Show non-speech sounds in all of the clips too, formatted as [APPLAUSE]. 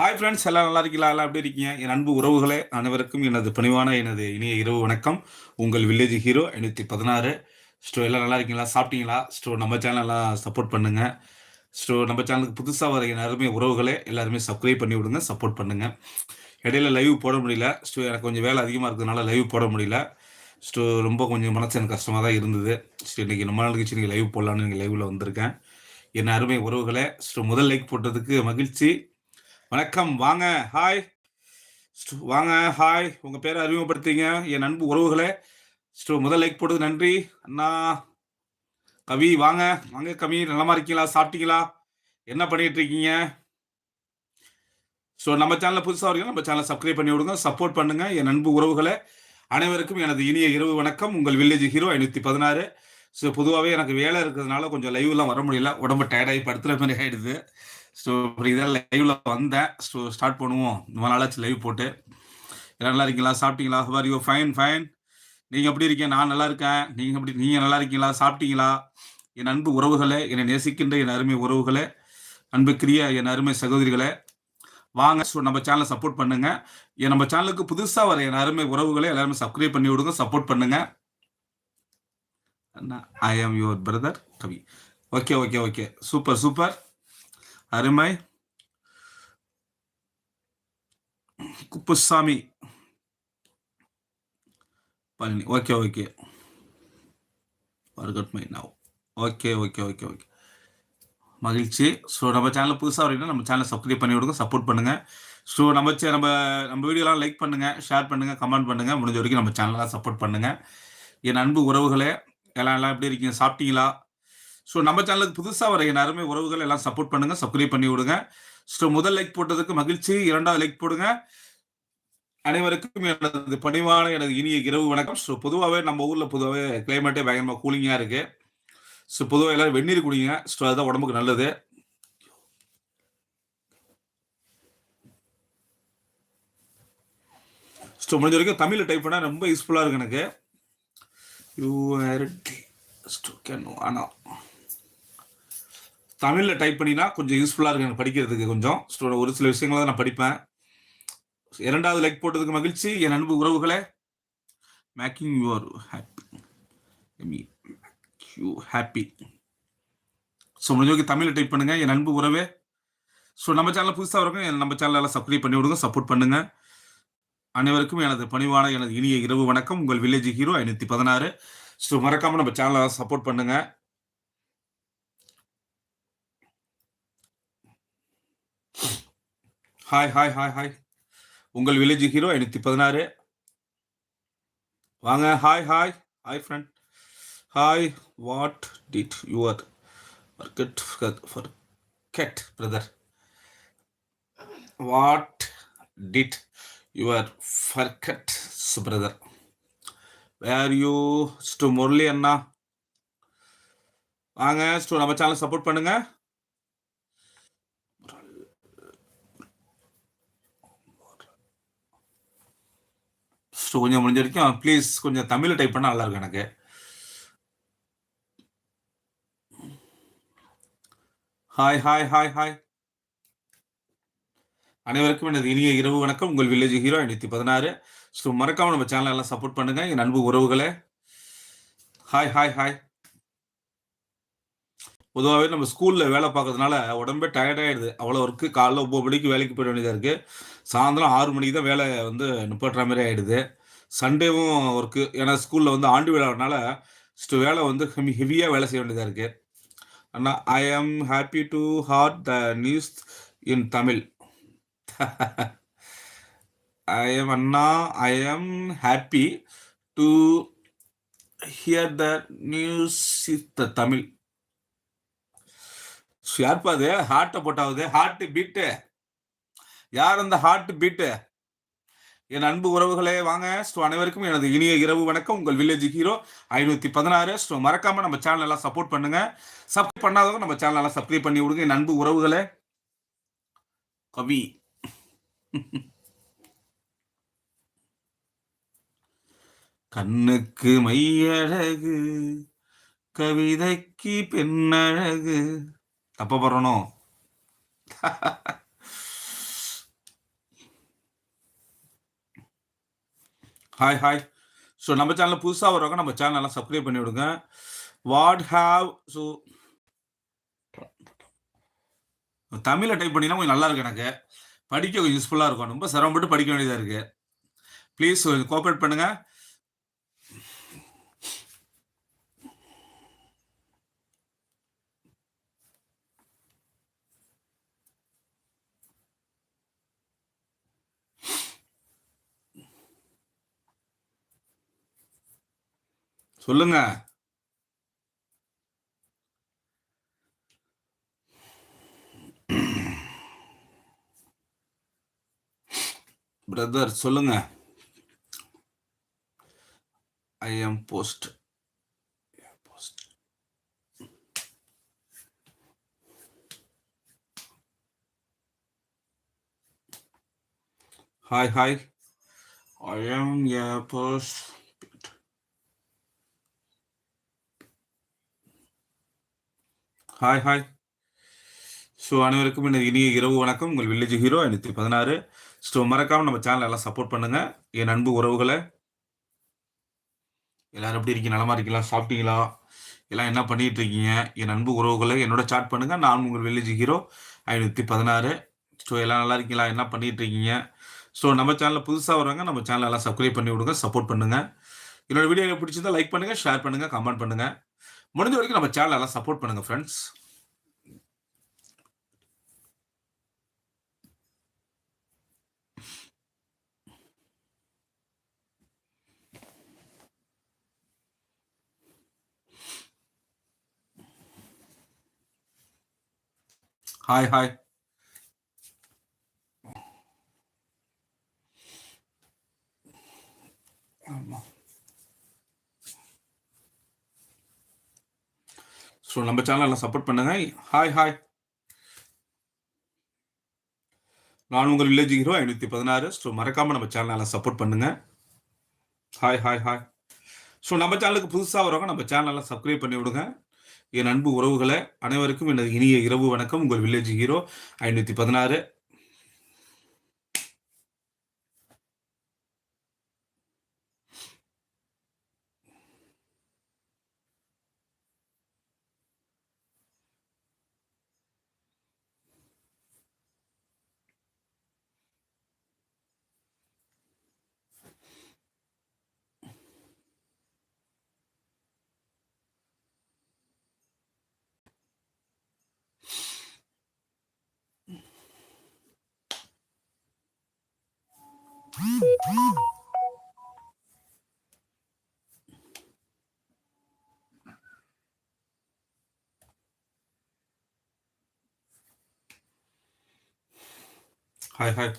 Hi friends எல்லாம் நல்லா இருக்கீங்களா? எல்லாம் எப்படி இருக்கீங்க? என் அன்பு உறவுகளே அனைவருக்கும் எனது பணிவான எனது இனிய இரவு வணக்கம். உங்கள் வில்லேஜ் ஹீரோ ஐநூற்றி பதினாறு. ஸ்டோ எல்லாம் நல்லா இருக்கீங்களா? சாப்பிட்டீங்களா? ஸ்டோ நம்ம சேனலெல்லாம் சப்போர்ட் பண்ணுங்கள் ஸ்டோ நம்ம சேனலுக்கு புதுசாக வர என் அருமை உறவுகளே எல்லாருமே சப்ஸ்கிரைப் பண்ணி விடுங்க சப்போர்ட் பண்ணுங்கள் இடையில லைவ் போட முடியல. ஸ்டோ எனக்கு கொஞ்சம் வேலை அதிகமாக இருக்கிறதுனால லைவ் போட முடியல. ஸ்டோ ரொம்ப கொஞ்சம் மனசு எனக்கு கஷ்டமாக தான் இருந்தது. ஸ்டோ இன்னைக்கு நம்ம நாளுக்கு நீங்கள் லைவ் போடலான்னு நீங்கள் லைவில் வந்திருக்கேன். என் அருமை உறவுகளை ஸ்டோ முதல் லைக் போட்டதுக்கு மகிழ்ச்சி. வணக்கம். வாங்க. ஹாய் வாங்க. ஹாய் உங்க பேரை அறிமுகப்படுத்திங்க என் அன்பு உறவுகளே. ஸ்டோ முதல் லைக் போட்டது நன்றி. அண்ணா கவி வாங்க. வாங்க கவி. நலமா இருக்கீங்களா? சாப்பிட்டீங்களா? என்ன பண்ணிட்டு இருக்கீங்க ஸோ நம்ம சேனலில் புதுசாக வரீங்க நம்ம சேனலை சப்ஸ்கிரைப் பண்ணி விடுங்க. சப்போர்ட் பண்ணுங்க. என் அன்பு உறவுகளை. அனைவருக்கும் எனது இனிய இரவு வணக்கம். உங்கள் வில்லேஜ் ஹீரோ ஐநூற்றி பதினாறு ஸோ பொதுவாகவே எனக்கு வேலை இருக்கிறதுனால கொஞ்சம் லைவ்லாம் வர முடியல. உடம்பு டயர்டாகி படுத்துற மாதிரி ஆயிடுது. ஸோ அப்படி இதான் லைவ்ல வந்தேன் ஸோ ஸ்டார்ட் பண்ணுவோம். ரொம்ப நாளாச்சு லைவ் போட்டு. எல்லாம் நல்லா இருக்கீங்களா? சாப்பிட்டீங்களா? ஹவர் யூ ஃபைன் ஃபைன் நீங்கள் எப்படி இருக்கீங்க? நான் நல்லா இருக்கேன். நீங்கள் எப்படி நீங்கள் நல்லா இருக்கீங்களா? சாப்பிட்டீங்களா? என் அன்பு உறவுகளே என்னை நேசிக்கின்ற என் அருமை உறவுகளே கிரியா என் அருமை சகோதரிகளே வாங்க ஸோ நம்ம சேனலை சப்போர்ட் பண்ணுங்க. என் நம்ம சேனலுக்கு புதுசாக வர என் அருமை உறவுகளை எல்லாருமே சப்ஸ்கிரைப் பண்ணி விடுங்க சப்போர்ட் பண்ணுங்க. I am your brother Kavi okay okay okay super super அருமை. Kuppusamy. Palani. Okay okay. வருகட் my now okay okay okay okay. மகிழ்ச்சி. ஸோ நம்ம சேனல் புதுசாக வரீங்கன்னா நம்ம சேனலை சப்ஸ்கிரைப் பண்ணி விடுங்க சப்போர்ட் பண்ணுங்க. ஸோ நம்ம நம்ம நம்ம வீடியோலாம் லைக் பண்ணுங்க ஷேர் பண்ணுங்க கமெண்ட் பண்ணுங்க. முடிஞ்ச வரைக்கும் நம்ம சேனலாம் சப்போர்ட் பண்ணுங்க. என் அன்பு உறவுகளே எல்லாம் எல்லாம் எப்படி இருக்கீங்க? சாப்பிட்டீங்களா? ஸோ நம்ம சேனலுக்கு புதுசாக வர என் அருமை உறவுகள் எல்லாம் சப்போர்ட் பண்ணுங்க சப்ஸ்கிரைப் பண்ணி விடுங்க. ஸோ முதல் லைக் போட்டதுக்கு மகிழ்ச்சி இரண்டாவது லைக் போடுங்க. அனைவருக்கும் எனது பணிவான எனது இனிய இரவு வணக்கம். ஸோ பொதுவாகவே நம்ம ஊரில் பொதுவாகவே கிளைமேட்டே பயங்கரமாக கூலிங்காக இருக்கு. ஸோ பொதுவாக எல்லாரும் வெந்நீர் குடிங்க. ஸோ அதுதான் உடம்புக்கு நல்லது. ஸோ முடிஞ்ச வரைக்கும் தமிழில் டைப் பண்ணால் ரொம்ப யூஸ்ஃபுல்லாக இருக்கு எனக்கு. யூஆர்டி கேன் ஆனால் தமிழில் டைப் பண்ணினா கொஞ்சம் யூஸ்ஃபுல்லாக இருக்கு எனக்கு படிக்கிறதுக்கு கொஞ்சம். ஸோ ஒரு சில விஷயங்களை நான் படிப்பேன். இரண்டாவது லைக் போட்டதுக்கு மகிழ்ச்சி. என் அன்பு உறவுகளே. Making your happy you happy so முடிஞ்சவங்க தமிழில் டைப் பண்ணுங்க. என் அன்பு உறவே. ஸோ நம்ம சேனலில் புதுசாக இருக்கும் நம்ம சேனலில் சப்ஸ்கிரைப் பண்ணி விடுங்க சப்போர்ட் பண்ணுங்க. அனைவருக்கும் எனது பணிவான எனது இனிய இரவு வணக்கம். உங்கள் வில்லேஜ் ஹீரோ ஐநூற்றி பதினாறு. ஸோ மறக்காமல் நம்ம சேனலை சப்போர்ட் பண்ணுங்கள் ஹாய் ஹாய் ஹாய் ஹாய் உங்கள் வில்லேஜ் ஹீரோ ஐநூற்றி பதினாறு. வாங்க hi hi hi friend hi what did your forget for get brother what did your forget brother where you ஸ்டு Murali அண்ணா? வாங்க ஸ்டூ நம்ம சேனல் சப்போர்ட் பண்ணுங்கள் ஸோ கொஞ்சம் முடிஞ்ச வரைக்கும் ப்ளீஸ் கொஞ்சம் தமிழில் டைப் பண்ணால் நல்லா இருக்கும் எனக்கு. ஹாய் ஹாய் ஹாய் ஹாய் அனைவருக்கும் எனது இனிய இரவு வணக்கம். உங்கள் வில்லேஜ் ஹீரோ ஐநூற்றி பதினாறு. ஸோ மறக்காமல் நம்ம சேனல் எல்லாம் சப்போர்ட் பண்ணுங்க. என் அன்பு உறவுகளே. ஹாய் ஹாய் ஹாய் பொதுவாகவே நம்ம ஸ்கூலில் வேலை பார்க்கறதுனால உடம்பே டயர்டாயிடுது அவ்வளோ ஒர்க்கு காலைல ஒம்பது மணிக்கு வேலைக்கு போயிட வேண்டியதாக இருக்குது சாயந்தரம் ஆறு மணிக்கு தான் வேலை வந்து நிப்பாட்டுற மாதிரி ஆகிடுது சண்டேவும் ஒர்க்கு. ஏன்னா ஸ்கூலில் வந்து ஆண்டு விழானால வேலை வந்து ஹெவியாக வேலை செய்ய வேண்டியதாக இருக்கு. அண்ணா I am happy to heard the news in Tamil I am Anna I am happy to hear the news is the Tamil யார்ப்பா அது? ஹார்ட்டை போட்டாவது? ஹார்ட் பீட்டு யார் அந்த ஹார்ட் பீட்டு என் அன்பு உறவுகளே வாங்க. ஸ்டோ அனைவருக்கும் எனது இனிய இரவு வணக்கம். உங்கள் வில்லேஜ் ஹீரோ ஐநூத்தி பதினாறு. ஸ்டோ மறக்காம நம்ம சேனல் எல்லாம் சப்போர்ட் பண்ணுங்க. சப்ஸ்கிரைப் பண்ணாதவங்க நம்ம சேனல் எல்லாம் சப்ஸ்கிரைப் பண்ணி விடுங்க. என் அன்பு உறவுகளே. கவி. கண்ணுக்கு மையழகு கவிதைக்கு பெண்ணழகு. தப்ப பண்ணணும் [LAUGHS] ஹாய் ஹாய் ஸோ நம்ம சேனலில் புதுசாக வரவங்க நம்ம சேனலெல்லாம் சப்ஸ்கிரைப் பண்ணி விடுங்க. வாட் ஹாவ் ஸோ தமிழில் டைப் பண்ணினா கொஞ்சம் நல்லா இருக்கு எனக்கு. படிக்க கொஞ்சம் யூஸ்ஃபுல்லாக இருக்கும். ரொம்ப சிரமப்பட்டு படிக்க வேண்டியதாக இருக்குது ப்ளீஸ் கொஞ்சம் கோஆப்ரேட் பண்ணுங்கள் சொல்லுங்க. பிரதர் சொல்லுங்க. I am post hi hi I am a post hi hi so அனைவருக்கும் இந்த இனிய இரவு வணக்கம். உங்கள் வில்லேஜ் ஹீரோ ஐநூற்றி பதினாறு. ஸோ மறக்காமல் நம்ம சேனல் எல்லாம் சப்போர்ட் பண்ணுங்கள் என் அன்பு உறவுகளை. எல்லாரும் எப்படி இருக்கீங்க? நலமா இருக்கீங்களா? சாப்பிட்டீங்களா? எல்லாம் என்ன பண்ணிட்டு இருக்கீங்க? என் அன்பு உறவுகளை என்னோட சாட் பண்ணுங்க. நான் உங்கள் வில்லேஜ் ஹீரோ ஐநூற்றி பதினாறு. ஸோ எல்லாம் நல்லா இருக்கீங்களா? என்ன பண்ணிட்டு இருக்கீங்க? ஸோ நம்ம சேனலில் புதுசாக வராங்க நம்ம சேனல் எல்லாம் சப்ஸ்கிரைப் பண்ணி விடுங்க சப்போர்ட் பண்ணுங்கள் என்னோட வீடியோ பிடிச்சிருந்தா லைக் பண்ணுங்கள் ஷேர் பண்ணுங்கள் கமெண்ட் பண்ணுங்கள் முடிஞ்ச வரைக்கும் நம்ம சேனல் எல்லாம் சப்போர்ட் பண்ணுங்க ஃப்ரெண்ட்ஸ் ஹாய் ஹாய் ஸோ நம்ம சேனலில் சப்போர்ட் பண்ணுங்க. ஹாய் ஹாய் நான் உங்கள் வில்லேஜ் ஹீரோ ஐநூற்றி பதினாறு. ஸோ மறக்காமல் நம்ம சேனலில் சப்போர்ட் பண்ணுங்க. ஹாய் ஹாய் ஹாய் ஸோ நம்ம சேனலுக்கு புதுசாக வரவங்க நம்ம சேனலில் சப்ஸ்கிரைப் பண்ணி விடுங்க. என் அன்பு உறவுகளை அனைவருக்கும் எனது இனிய இரவு வணக்கம். உங்கள் வில்லேஜ் ஹீரோ ஐநூற்றி பதினாறு. Hi hi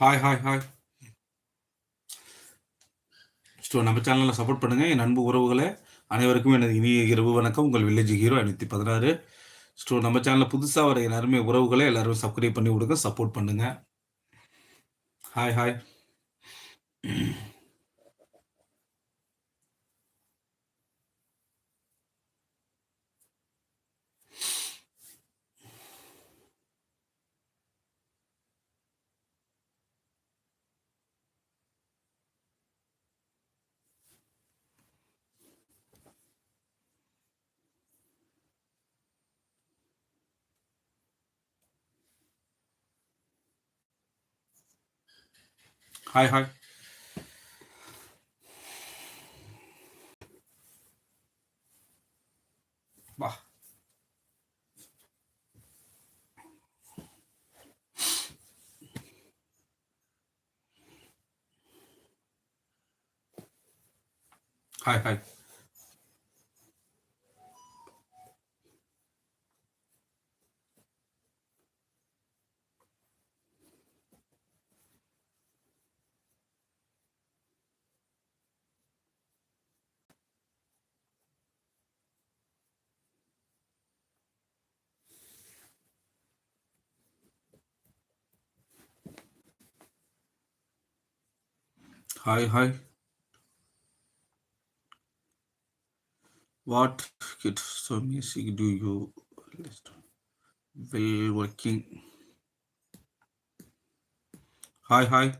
hi hi hi so நம்ம சேனலில் சப்போர்ட் பண்ணுங்கள் என் அன்பு உறவுகளை அனைவருக்கும் எனது இனிய இரவு வணக்கம். உங்கள் வில்லேஜ் ஹீரோ ஐநூற்றி பதினாறு. ஸோ நம்ம சேனலில் புதுசாக வர என் அருமை உறவுகளை எல்லாரும் சப்ஸ்கிரைப் பண்ணி விடுங்க சப்போர்ட் பண்ணுங்கள் ஹாய் ஹாய் ஹாய் ஹாய் வா hi hi Hi, hi. What kit so music do you listen? Well working. Hi, hi.